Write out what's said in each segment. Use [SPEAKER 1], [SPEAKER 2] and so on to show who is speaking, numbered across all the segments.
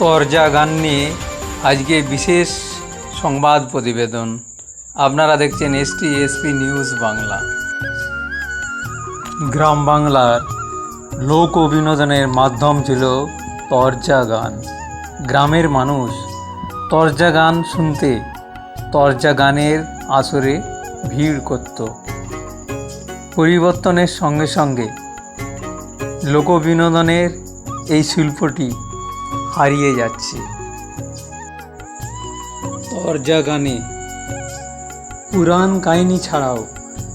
[SPEAKER 1] তরজা গান নিয়ে আজকে বিশেষ সংবাদ প্রতিবেদন। আপনারা দেখছেন এসটি এসপি নিউজ বাংলা। গ্রাম বাংলার লোক বিনোদনের মাধ্যম ছিল তরজা গান। গ্রামের মানুষ তরজা গান শুনতে তরজা গানের আসরে ভিড় করত। পরিবর্তনের সঙ্গে সঙ্গে লোকবিনোদনের এই শিল্পটি হারিয়ে যাচ্ছে। তরজা গানে। পুরাণ কাহিনী ছাড়াও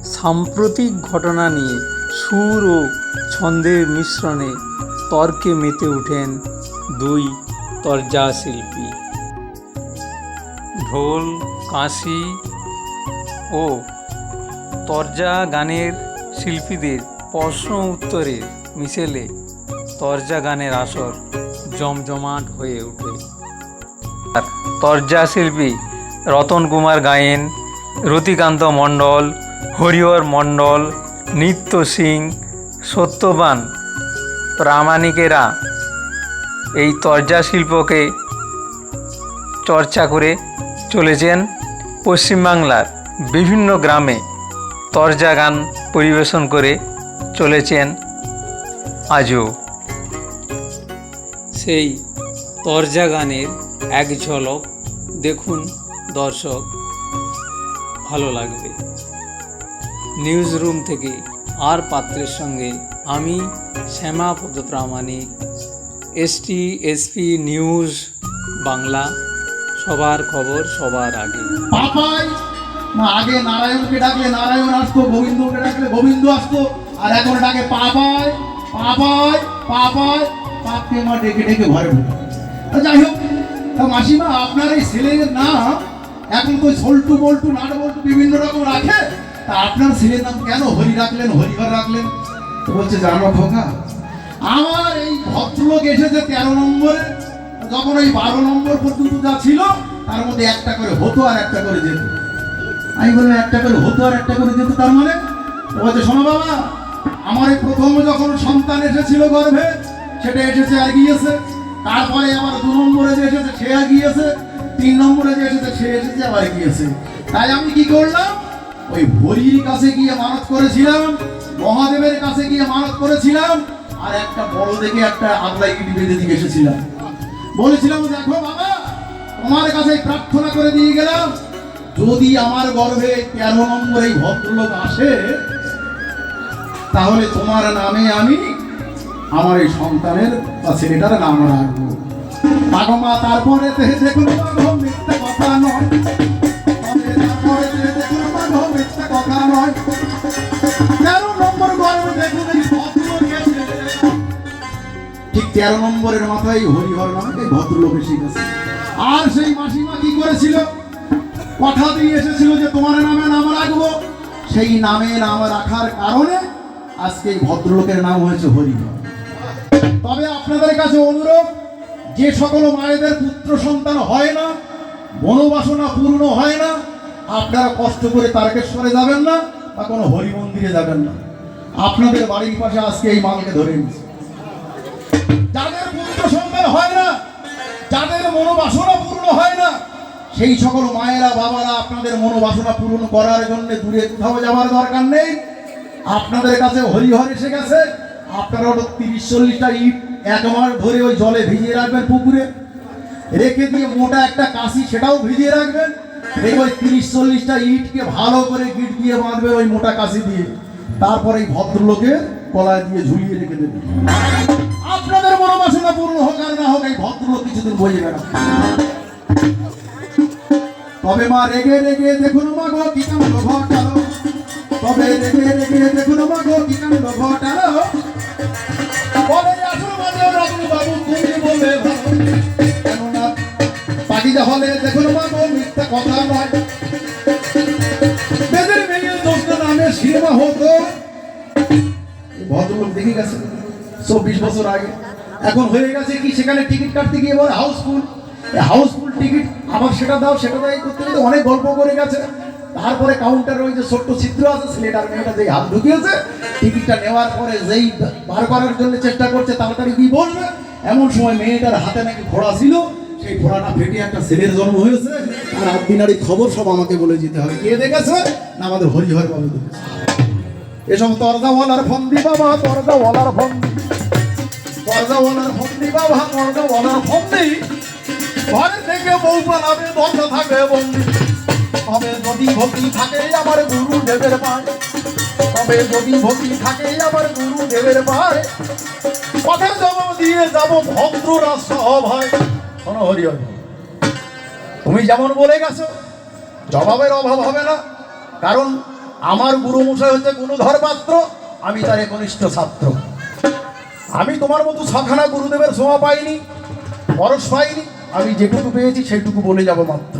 [SPEAKER 1] সাম্প্রতিক ঘটনা নিয়ে সুর ও ছন্দের মিশ্রণে তর্কে মেতে ওঠেন দুই তরজা শিল্পী। ঢোল কাঁসি ও তরজা গানের শিল্পীদের প্রশ্ন উত্তরের মিশেলে তরজা গানের আসর। জমজমাট হয়ে ওঠে তরজা শিল্পী রতন কুমার গায়েন, রতিকান্ত মণ্ডল, হরিহর মণ্ডল, নিত্য সিং, সত্যবান প্রামাণিকেরা এই তরজা শিল্পকে চর্চা করে চলেছেন পশ্চিমবাংলার বিভিন্ন গ্রামে। তরজা গান পরিবেশন করে চলেছেন আজও। সেই তরজা গানের এক ঝলক দেখুন দর্শক, ভালো লাগবে। নিউজ রুম থেকে আর পাত্রের সঙ্গে আমি Shyamapada Pramanik ST SP news Bangla, সবার খবর সবার আগে।
[SPEAKER 2] আগে নারায়ণকে ডাকলে নারায়ণ আসতো, গোবিন্দকে ডাকলে গোবিন্দ আসতো, আর এখন ডাকে পাপাই পাপাই পাপাই পাপকে মা ডেকে ডেকে ঘরে ঢুকে। যাই হোক, তা মাসিমা, আপনার এই ছেলের নাম এখন তো সল্টু বল্টু নাট বল্টু বিভিন্ন রকম রাখে। তা আপনার ছেলের নাম কেন হরি রাখলেন, হরিহর রাখলেন? বলছে, জানো খোকা, আমার এই ভদ্রলোক এসেছে তেরো নম্বরে। যখন ওই বারো নম্বর পর্যন্ত যা ছিল, তার মধ্যে একটা করে হতো আর একটা করে যেত। আমি বললাম, একটা করে হতো আর একটা করে যেত, তার মানে? বলছে, শোনো বাবা, আমার এই প্রথম যখন সন্তান এসেছিল গর্ভে সেটা এসেছে আর গিয়েছে। তারপরে আবার দু নম্বরে যে এসেছে, সে আর গিয়েছে। তিন নম্বরে যে এসেছে, সে এসেছে, আবার গিয়েছে। তাই আমি কি করলাম? ওই হরির কাছে গিয়ে মানত করেছিলাম, মহাদেবের কাছে গিয়ে মানত করেছিলাম, আর একটা বড় দেখে একটা আগলাই কিটি বেঁধে দিয়ে এসেছিলাম। বলেছিলাম, দেখো বাবা, তোমার কাছে প্রার্থনা করে দিয়ে গেলাম, যদি আমার গর্ভে তেরো নম্বর এই ভদ্রলোক আসে, তাহলে তোমার নামে আমি আমার এই সন্তানের বা ছেলেটার নাম রাখব। মা তারপরে দেখুন কথা নয়। তেরো ঠিক তেরো নম্বরের মাথায় হরিহর নামে ভদ্রলোক এসে গেছে। আর সেই মাসিমা কি করেছিল? কথা দিয়ে এসেছিল যে তোমার নামে নাম রাখব। সেই নামে নাম রাখার কারণে আজকে এই ভদ্রলোকের নাম হয়েছে হরিহর। তবে আপনাদের কাছে অনুরোধ, যে সকল মায়েদের পুত্র সন্তান হয় না, মনোবাসনা পূর্ণ হয় না, আপনারা কষ্ট করে তারকেশ্বরে যাবেন না বা কোনো হরি মন্দিরে যাবেন না। আপনাদের বাড়ির পাশে আজকে এই মালকে ধরে নিচ্ছে যাদের পুত্র সন্তান হয় না, যাদের মনোবাসনা পূর্ণ হয় না, সেই সকল মায়েরা, বাবারা আপনাদের মনোবাসনা পূরণ করার জন্য দূরে কোথাও যাওয়ার দরকার নেই। আপনাদের কাছে হরিহর এসে গেছে। আপনারা তিরিশ, চল্লিশটা ইট এক মাস ধরে ওই জলে ভিজিয়ে রাখবেন পুকুরে। রেখে দিয়ে মোটা একটা কাশি সেটাও ভিজিয়ে রাখবেন। রেখে ওই তিরিশ, চল্লিশটা ইটকে ভালো করে গিট দিয়ে বাঁধবেন ওই মোটা কাশি দিয়ে। তারপরে এই ভদ্রলোকে কলায় দিয়ে ঝুলিয়ে রেখে দেবেন। আপনাদের মনোবাসনা পূর্ণ হোক আর না হোক, এই ভদ্রলোক কিছুদিন বইয়ে বেড়ান তবে মা, রেগে রেগে দেখুন মা গো কি কাণ্ড ঘটালো। তবে রেগে রেগে দেখুন মা গো কি কাণ্ড ঘটালো। হলে দেখুন মা মিথ্যা কথা নয় বেদের মেয়ে দোস্ত নামে সিনেমা হতো ভদ্রলোক দেখে গেছে। চব্বিশ বছর আগে। এখন হয়ে গেছে কি, সেখানে টিকিট কাটতে গিয়ে বলে হাউসফুল হাউসফুল টিকিট আবার সেটা দাও সেটা দাও করতে করতে অনেক গল্প করে গেছে। তারপরে কাউন্টারে ওই যে ছোট্ট চিত্র আছে ছেলেটার মেয়েটা যেই হাত ঢুকিয়েছে, টিকিটটা নেওয়ার পরে যেই বার করার জন্য চেষ্টা করছে, তাড়াতাড়ি কি বলবে? এমন সময় মেয়েটার হাতে নাকি ঘোড়া ছিল। সেই ঘোড়াটা ফেটে একটা ছেলের জন্ম হয়েছে। আর আদিনারি খবর সব আমাকে বলে যেতে হবে। কে দেখেছে? না, আমাদের হরিহর বাবু দেখেছে। এসব তরজাওয়ালার ফন্দি বাবা তরজাওয়ালার ফন্দি। তরজাওয়ালার ফন্দি বাবা তরজাওয়ালার ফন্দি। ঘরে থেকে বউ পালাবে বন্ধ থাকবে বন্দি। তবে যদি ভক্তি থাকে আমার গুরু দেবের পায়। তবে যদি ভক্তি থাকে আমার গুরু দেবের পায়। পথের জবাব দিয়ে যাব ভদ্ররা সব হয় শোনো হরি হরি তুমি যেমন বলে গেছো, জবাবের অভাব হবে না, কারণ আমার গুরু মশাই হচ্ছে গুরুধর পাত্র আমি তার একনিষ্ঠ ছাত্র। আমি তোমার মতো ছখানা গুরুদেবের সোয়া পাইনি, পরশ পাইনি, আমি যেটুকু পেয়েছি সেটুকু বলে যাব মাত্র।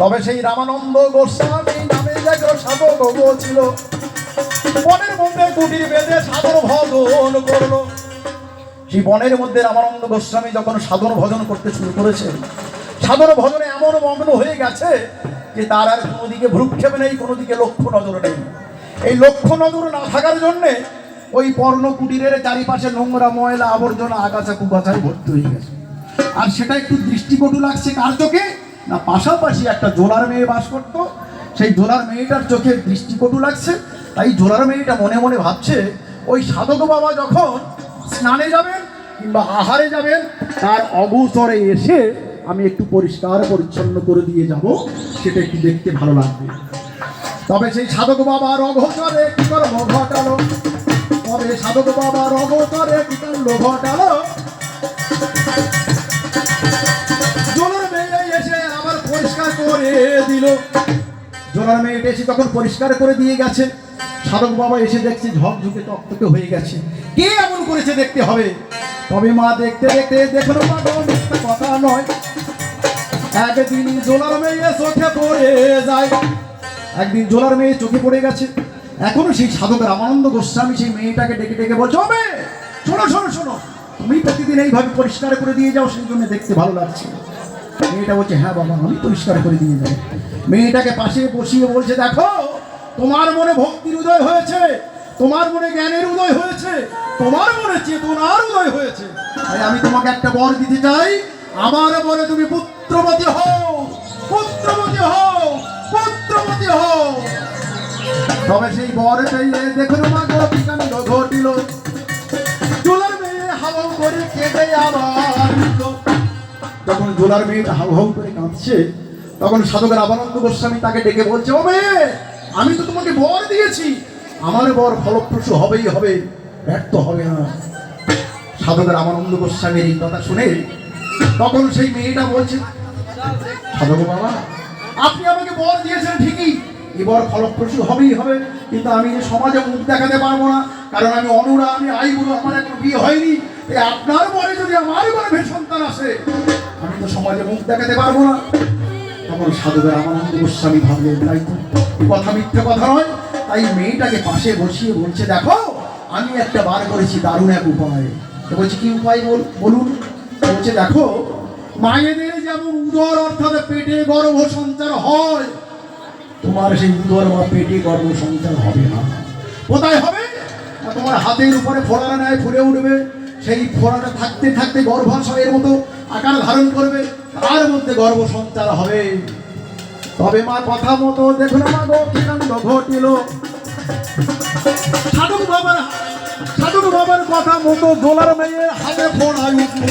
[SPEAKER 2] তবে সেই রামানন্দ গোস্বামী নামে সাধক ছিল বনের মধ্যে কুটির বেঁধে সাধন ভজন করল। সেই বনের মধ্যে রামানন্দ গোস্বামী যখন সাধন ভজন করতে শুরু করেছে সাধন ভজনে এমন মগ্ন হয়ে গেছে যে তার আর কোনো দিকে ভ্রুক্ষেপ নেই কোনো দিকে লক্ষ্য নজর নেই। এই লক্ষ্য নজর না থাকার জন্যে ওই পর্ণ কুটিরের চারিপাশে নোংরা ময়লা, আবর্জনা, আগাছা কুগাছায় ভর্তি হয়ে গেছে। আর সেটা একটু দৃষ্টিকটু লাগছে কার চোখে? না, পাশাপাশি একটা জোলার মেয়ে বাস করতো। সেই জোলার মেয়েটার চোখে দৃষ্টিকটু লাগছে। তাই জোলার মেয়েটা মনে মনে ভাবছে, ওই সাধক বাবা যখন স্নানে যাবেন কিংবা আহারে যাবেন, তার অগোচরে এসে আমি একটু পরিষ্কার পরিচ্ছন্ন করে দিয়ে যাব, সেটা একটু দেখতে ভালো লাগবে। তবে সেই সাধক বাবার অগোচরে কি কর্ম ঘটালো তবে সাধক বাবার অগোচরে কি করল ঘটালো জোলার মেয়ে এসে আবার পরিষ্কার করে দিল। জোলার মেয়েটা এসে তখন পরিষ্কার করে দিয়ে গেছে। সাধক বাবা এসে দেখছে ঝকঝকে টকটকে হয়ে গেছে। কে এমন করেছে দেখতে হবে? তবে মা দেখতে দেখতে দেখল মা কথা নয়। একদিন জোলার মেয়ে চোখে পড়ে যায়। একদিন জোলার মেয়ে চোখে পড়ে গেছে। এখনও সেই সাধক রামানন্দ গোস্বামী সেই মেয়েটাকে ডেকে ডেকে বলছো হবে শোনো শোনো শোনো। তুমি প্রতিদিন এইভাবে পরিষ্কার করে দিয়ে যাও, সেই জন্য দেখতে ভালো লাগছে। মেয়েটা বলছে হ্যাঁ বাবা, আমি পরিষ্কার করে দিয়ে যাব মেয়েটাকে পাশে বসিয়ে বলছে, দেখো, তোমার মনে ভক্তির উদয় হয়েছে। তোমার মনে জ্ঞানের উদয় হয়েছে, তোমার মনে চেতনার উদয় হয়েছে। তাই আমি তোমাকে একটা বর দিতে চাই। আমার বলে তুমি পুত্রবতী হও পুত্রবতী হও পুত্রবতী হও। তবে সেই বর পেয়ে দেখুন মা গোপিকাণ্ড ঘটিল চুলার মেয়ে হাওয়া করে কেটে আবার। যখন জোলার মেয়েটা হাউ হাউ করে কাঁদছে, তখন সাধকের আবানন্দ গোস্বামী তাকে ডেকে বলছে ও মেয়ে আমি তো তোমাকে বর দিয়েছি। আমার বর ফলপ্রসূ হবেই হবে, ব্যর্থ হবে না। সাধকের আবানন্দ গোস্বামীর এই কথা শুনে তখন সেই মেয়েটা বলছে সাধক বাবা, আপনি আমাকে বর দিয়েছেন ঠিকই এবার ফলপ্রসূ হবেই হবে, কিন্তু আমি সমাজে মুখ দেখাতে পারব না, কারণ আমি অনুরা, আমি আইবুড়ো, আমার এখন বিয়ে হয়নি এই আপনার পরে যদি আমার গর্ভে সন্তান আসে, আমি তো সমাজে মুখ দেখাতে পারব না। তখন সাধুদের আমানন্দ গোস্বামী ভাবলেন, তাই তো কথা মিথ্যে কথা নয় তাই মেয়েটাকে পাশে বসিয়ে বলছে, দেখো, আমি একটা বার করেছি দারুণ এক উপায়। বলছি, কি উপায় বল, বলুন? বলছে, দেখো, মায়েদের যেমন উদর অর্থাৎ পেটে গর্ভ সঞ্চার হয়, তোমার সেই উদর বা পেটে গর্ভ সঞ্চার হবে না। কোথায় হবে? তোমার হাতের উপরে ফোড়া নেয় ফুলে উঠবে। সেই ফোড়াটা থাকতে থাকতে গর্ভাশয়ের মতো আকার ধারণ করবে। তার মধ্যে গর্ভ সঞ্চার হবে। তবে মা কথা মতো দেখুন মা গো কি কাণ্ড ঘটিল। সাধু বাবার সাধু বাবার কথা মতো দোলার মেয়ে হাতে ফোন উঠল